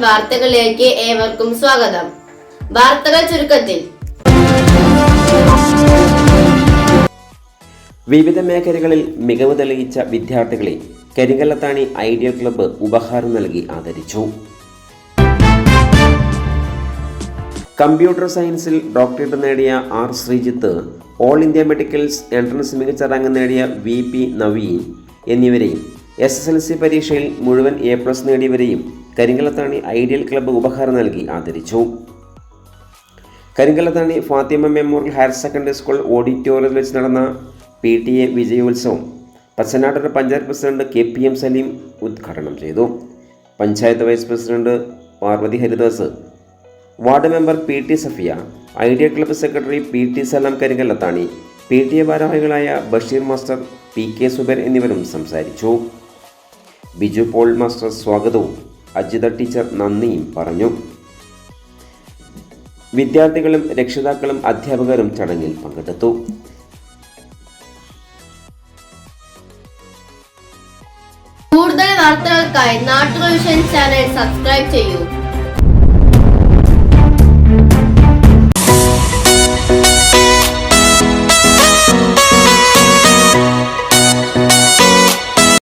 വാർത്തകളിലേക്ക് ഏവർക്കും സ്വാഗതം. വാർത്തകൾ ചുരുക്കത്തിൽ. വിവിധ മേഖലകളിൽ മികവ് തെളിയിച്ച വിദ്യാർത്ഥികളെ കരിങ്കല്ലത്താണി ഐഡിയൽ ക്ലബ്ബ് ഉപഹാരം നൽകി ആദരിച്ചു. കമ്പ്യൂട്ടർ സയൻസിൽ ഡോക്ടറേറ്റ് നേടിയ R Sreejith all India medicals entrance മികച്ച റാങ്ക് നേടിയ വി പി നവീൻ എന്നിവരെയും എസ് എസ് എൽ സി പരീക്ഷയിൽ മുഴുവൻ എ പ്ലസ് നേടിയവരെയും കരിങ്കലത്താണി ഐഡിയൽ ക്ലബ്ബ് ഉപഹാരം നൽകി ആദരിച്ചു. Karinkallathani Fathima memorial higher secondary school ഓഡിറ്റോറിയത്തിൽ വെച്ച് നടന്ന P T A വിജയോത്സവം Pachanattoor panchayat president K P M Saleem ഉദ്ഘാടനം ചെയ്തു. Panchayat vice president Parvathi Haridas ward member P T Safiya ideal club secretary P T Salam Karinkallathani P T A ഭാരവാഹികളായ Basheer master P K Suban എന്നിവരും സംസാരിച്ചു. Biju Paul master സ്വാഗതവും. Ajitha teacher നന്ദിയും പറഞ്ഞു. വിദ്യാർത്ഥികളും രക്ഷിതാക്കളും അധ്യാപകരും ചടങ്ങിൽ പങ്കെടുത്തു. കൂടുതൽ വാർത്തകൾക്കായി നാട്ടുകൾ ചാനൽ സബ്സ്ക്രൈബ് ചെയ്യൂ.